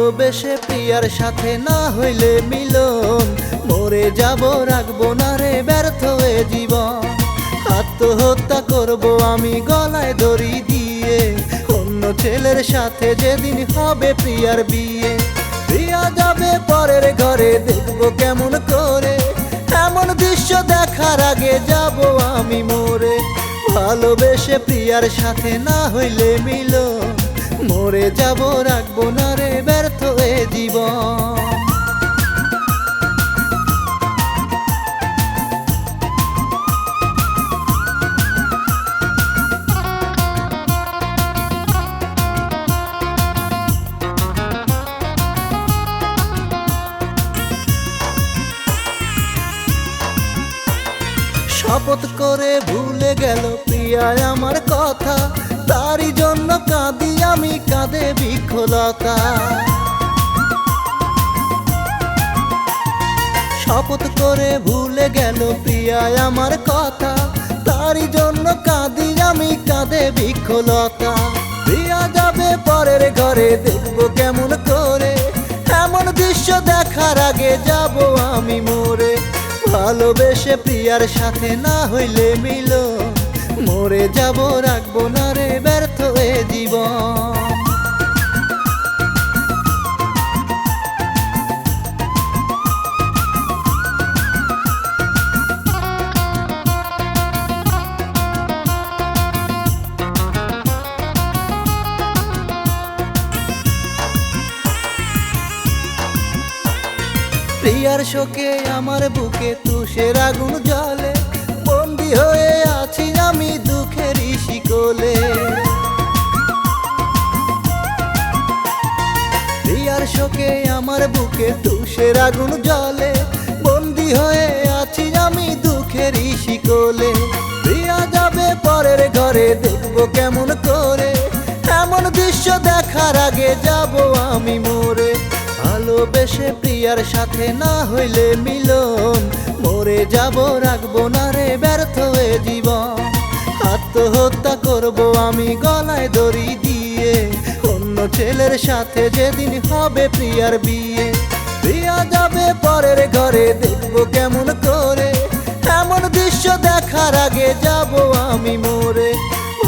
ভালোবেসে প্রিয়ার সাথে না হইলে মিলন। মরে যাব, রাখব না রে, ব্যর্থ হয়ে জীবন। আত্মহত্যা করব আমি, গলায় দড়ি দিয়ে। অন্য ছেলের সাথে যেদিন হবে প্রিয়ার বিয়ে। প্রিয়া যাবে পরের ঘরে, দেখব কেমন করে। এমন দৃশ্য দেখার আগে যাব আমি মরে। ভালোবেসে প্রিয়ার সাথে না হইলে মিলন। মরে যাব, রাখব না রে, ব্যর্থ এ জীবন। শপথ করে ভুলে গেল প্রিয়ায় আমার কথা। তারই জন্য কাঁদি আমি কাঁদে বিক্ষলতা শপথ করে ভুলে গেল প্রিয়ায় আমার কথা। তারই জন্য কাঁদি আমি কাঁদে বিক্ষলতা প্রিয়া যাবে পরের ঘরে, দেখব কেমন করে। এমন দৃশ্য দেখার আগে যাব আমি মোরে ভালোবেসে প্রিয়ার সাথে না হইলে মিল মরে যাব, রাখব না রে, ব্যর্থ এ জীবন। প্রিয়ার শোকে আমার বুকে তুষের আগুন জলে বন্দি হয়ে প্রিয়ার শোকে, আমার বুকে তুষের আগুন জলে বন্দি হয়ে আছি আমি দুঃখের শিকলে। প্রিয়া যাবে পরের ঘরে, দেখব কেমন করে। এমন দৃশ্য দেখার আগে যাব আমি মরে। ভালোবেসে প্রিয়ার সাথে না হইলে মিলন। মরে যাব, রাখব না রে, ব্যর্থ হয়ে জীবন। আত্মহত্যা করব আমি, গলায় দড়ি অন্য ছেলের সাথে, যেদিন হবে প্রিয়ার বিয়ে। প্রিয়া যাবে পরের ঘরে, দেখব কেমন করে। এমন দৃশ্য দেখার আগে যাব আমি মোরে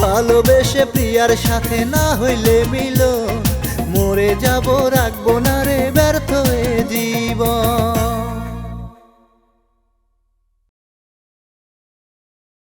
ভালোবেসে প্রিয়ার সাথে না হইলে মিল মরে যাব, রাখব না রে ব্যর্থ জীবন।